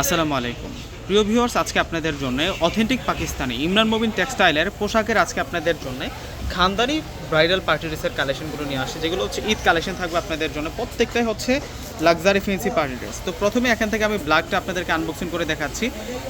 আসসালামু আলাইকুম। প্রিয় ভিউয়ার্স, আজকে আপনাদের জন্য অথেন্টিক পাকিস্তানি ইমরান মোবিন টেক্সটাইলের পোশাকের আজকে আপনাদের জন্য খানদানি ব্রাইডাল পার্টি ড্রেসের কালেকশনগুলো নিয়ে আসে, যেগুলো হচ্ছে ঈদ কালেকশন থাকবে আপনাদের জন্য। প্রত্যেকটাই হচ্ছে লাক্সারি ফেন্সি পার্টি ড্রেস। তো প্রথমে এখান থেকে আমি ব্ল্যাকটা আপনাদেরকে আনবক্সিং করে দেখাচ্ছি।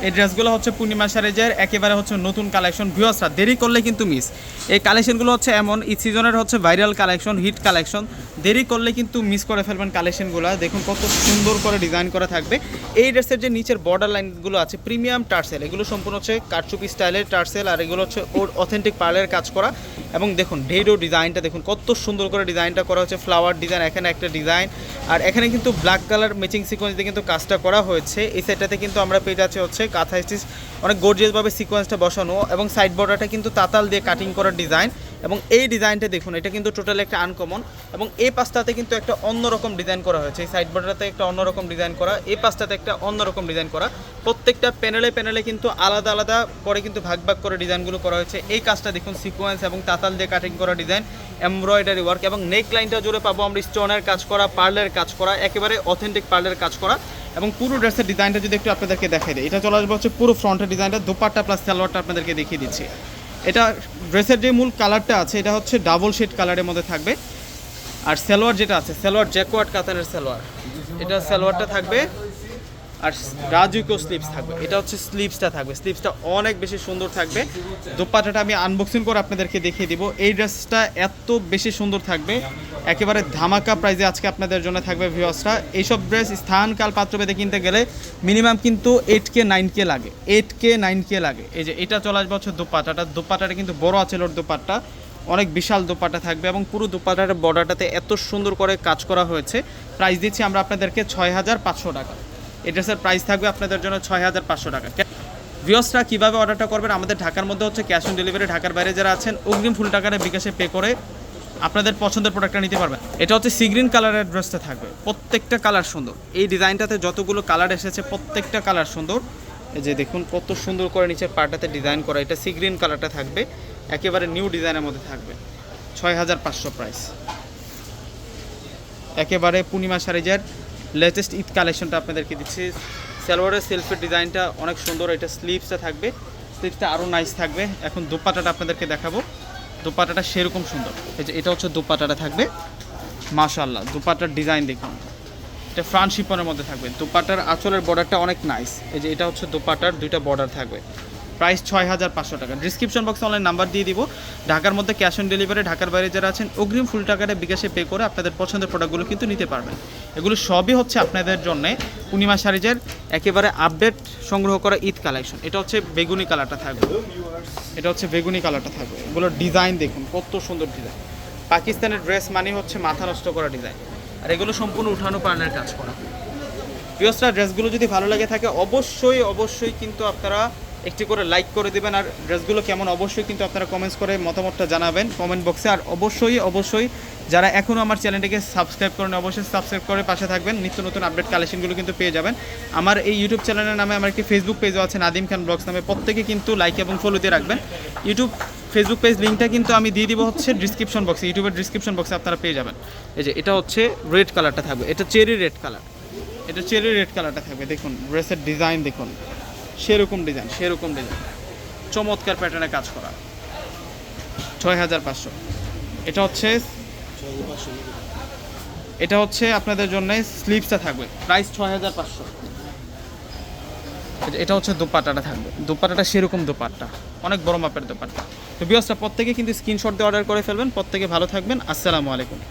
এই ড্রেসগুলো হচ্ছে পূর্ণিমা সারেজের একেবারে হচ্ছে নতুন কালেকশন। ভিউয়ার্সরা, দেরি করলে কিন্তু মিস এই কালেকশনগুলো হচ্ছে এমন, ঈদ সিজনের হচ্ছে ভাইরাল কালেকশন, হিট কালেকশন। দেরি করলে কিন্তু মিস করে ফেলবেন কালেকশনগুলো। দেখুন কত সুন্দর করে ডিজাইন করা থাকবে। এই ড্রেসের যে নিচের বর্ডার লাইনগুলো আছে প্রিমিয়াম টার্সেল, এগুলো সম্পূর্ণ হচ্ছে কারচুপি স্টাইলের টার্সেল, আর এগুলো হচ্ছে ওর অথেন্টিক পার্লের কাজ করা। এবং দেখুন ডেডো ডিজাইনটা দেখুন, কত সুন্দর করে ডিজাইনটা করা হচ্ছে ফ্লাওয়ার ডিজাইন এখানে একটা ডিজাইন আর এখানে কিন্তু ব্ল্যাক কালার ম্যাচিং সিকোয়েন্স দিয়ে কিন্তু কাজটা করা হয়েছে। এই সাইডটাতে কিন্তু আমরা পেয়ে যাচ্ছি হচ্ছে কাঁথা স্টিচ অনেক গর্জিয়াসভাবে সিকোয়েন্সটা বসানো, এবং সাইড বর্ডারটা কিন্তু তাতাল দিয়ে কাটিং করার ডিজাইন এবং এই ডিজাইনটা দেখুন, এটা কিন্তু টোটালি একটা আনকমন এবং এই পাশটাতে কিন্তু একটা অন্যরকম ডিজাইন করা হয়েছে। এই সাইড বর্ডারটাতে একটা অন্যরকম ডিজাইন করা, এই পাশটাতে একটা অন্যরকম ডিজাইন করা। প্রত্যেকটা প্যানেলে প্যানেলে কিন্তু আলাদা আলাদা করে কিন্তু ভাগ ভাগ করে ডিজাইনগুলো করা হয়েছে। এই কাজটা দেখুন সিকোয়েন্স এবং তাতাল দিয়ে কাটিং করা ডিজাইন এমব্রয়ডারি ওয়ার্ক এবং নেক লাইনটা জুড়ে পাবো আমরা স্টোনের কাজ করা পার্লের কাজ করা, একেবারে অথেন্টিক পার্লের কাজ করা এবং পুরো ড্রেসের ডিজাইনটা যদি একটু আপনাদেরকে দেখাই দিই, এটা চলে আসবে হচ্ছে পুরো ফ্রন্টের ডিজাইনটা দুপাট্টা প্লাস সালোয়ারটা আপনাদেরকে দেখিয়ে দিচ্ছি। এটা ড্রেসের যে মূল কালারটা আছে, এটা হচ্ছে ডাবল শেড কালারের মধ্যে থাকবে। আর সালোয়ার যেটা আছে, সালোয়ার জ্যাকোয়ার্ড কাতানের সালোয়ার। এটা সালোয়ারটা থাকবে আর রাজুকো স্লিপস থাকবে। এটা হচ্ছে স্লিপসটা থাকবে। স্লিপসটা অনেক বেশি সুন্দর থাকবে। দোপাটাটা আমি আনবক্সিং করে আপনাদেরকে দেখিয়ে দিব। এই ড্রেসটা এত বেশি সুন্দর থাকবে। একেবারে ধামাকা প্রাইজে আজকে আপনাদের জন্য থাকবে ভিউয়ার্সরা এইসব ড্রেস স্থান, কাল পাত্রভেদে কিনতে গেলে মিনিমাম কিন্তু এইট কে নাইন কে লাগে। এইট কে নাইন কে লাগে। এই যে এটা চলে আসবে হচ্ছে দোপাটাটা দোপাটাটা কিন্তু বড় আছে ওর দোপাট্টা। অনেক বিশাল দোপাটা থাকবে এবং পুরো দোপাটার বর্ডারটাতে এত সুন্দর করে কাজ করা হয়েছে। প্রাইস দিচ্ছি আমরা আপনাদেরকে ছয় হাজার পাঁচশো টাকা। এই ড্রেসের প্রাইস থাকবে আপনাদের জন্য ছয় হাজার পাঁচশো টাকা। ভিওসরা কীভাবে অর্ডারটা করবেন? আমাদের ঢাকার মধ্যে হচ্ছে ক্যাশ অন ডেলিভারি ঢাকার বাইরে যারা আছেন, অগ্রিম ফুল টাকার বিকাশে পে করে আপনাদের পছন্দের প্রোডাক্টটা নিতে পারবেন। এটা হচ্ছে সি গ্রিন কালারের ড্রেসটা থাকবে। প্রত্যেকটা কালার সুন্দর। এই ডিজাইনটাতে যতগুলো কালার এসেছে, প্রত্যেকটা কালার সুন্দর। যে দেখুন, কত সুন্দর করে নিচের পার্টটাতে ডিজাইন করা। এটা সি গ্রিন কালারটা থাকবে। একেবারে নিউ ডিজাইনের মধ্যে থাকবে। ছয় হাজার পাঁচশো প্রাইস একেবারে পূর্ণিমা সারিজের লেটেস্ট ঈদ কালেকশনটা আপনাদেরকে দিচ্ছি। সালোয়ারের সেলফের ডিজাইনটা অনেক সুন্দর, এটা স্লিভসটা থাকবে। স্লিভসটা আরও নাইস থাকবে। এখন দোপাটাটা আপনাদেরকে দেখাবো। দোপাটাটা সেরকম সুন্দর। এই যে এটা হচ্ছে দোপাটাটা থাকবে। মাশাল্লাহ দোপাটার ডিজাইন দেখুন। এটা ফ্রান্ট শিপনের মধ্যে থাকবে। দোপাটার আঁচলের বর্ডারটা অনেক নাইস এই যে এটা হচ্ছে দোপাটার, দুইটা বর্ডার থাকবে। প্রাইস ছয় হাজার পাঁচশো টাকা। ডিসক্রিপশন বক্সে অনলাইন নাম্বার দিয়ে দিব। ঢাকার মধ্যে ক্যাশ অন ডেলিভারি ঢাকার বাইরে যারা আছেন, অগ্রিম ফুল টাকাটা বিকাশে পে করে আপনাদের পছন্দের প্রোডাক্টগুলো কিন্তু নিতে পারবেন। এগুলো সবই হচ্ছে আপনাদের জন্য পূর্ণিমা সারিজের একেবারে আপডেট সংগ্রহ করা ঈদ কালেকশন এটা হচ্ছে বেগুনি কালারটা থাকবে। এটা হচ্ছে বেগুনি কালারটা থাকবে। এগুলোর ডিজাইন দেখুন, কত সুন্দর ডিজাইন পাকিস্তানের ড্রেস মানে হচ্ছে মাথা নষ্ট করা ডিজাইন আর এগুলো সম্পূর্ণ উঠানো পালনের কাজ করা। প্রিয়সরা ড্রেসগুলো যদি ভালো লাগে থাকে, অবশ্যই অবশ্যই কিন্তু আপনারা একটি করে লাইক করে দেবেন আর ড্রেসগুলো কেমন, অবশ্যই কিন্তু আপনারা কমেন্টস করে মতামতটা জানাবেন কমেন্ট বক্সে আর অবশ্যই অবশ্যই যারা এখনও আমার চ্যানেলটিকে সাবস্ক্রাইব করেন অবশ্যই সাবস্ক্রাইব করে পাশে থাকবেন। নিত্য নতুন আপডেট কালেকশনগুলো কিন্তু পেয়ে যাবেন। আমার এই ইউটিউব চ্যানেলের নামে আমার একটি ফেসবুক পেজও আছে নাদিম খান ব্লগস নামে। প্রত্যেকে কিন্তু লাইক এবং ফলো দিয়ে রাখবেন। ইউটিউব ফেসবুক পেজ লিঙ্কটা কিন্তু আমি দিয়ে দিব হচ্ছে ডিসক্রিপশন বক্সে ইউটিউবের ডিসক্রিপশন বক্সে আপনারা পেয়ে যাবেন। এই যে, এটা হচ্ছে রেড কালারটা থাকবে। এটা চেরি রেড কালার এটা চেরি রেড কালারটা থাকবে। দেখুন ড্রেসের ডিজাইন দেখুন। সেরকম ডিজাইন সেরকম ডিজাইন। চমৎকার প্যাটার্নে কাজ করা। ছয় হাজার পাঁচশো। এটা হচ্ছে এটা হচ্ছে আপনাদের জন্য স্লিপসটা থাকবে। প্রাইস ছয় হাজার পাঁচশো। এটা হচ্ছে দোপাট্টাটা থাকবে। দোপাট্টাটা সেরকম দোপাট্টা। অনেক বড় মাপের দোপাট্টা। তো বিয়সটা প্রত্যেকে কিন্তু স্ক্রিনশট দিয়ে অর্ডার করে ফেলবেন। প্রত্যেকে ভালো থাকবেন। আসসালামু আলাইকুম।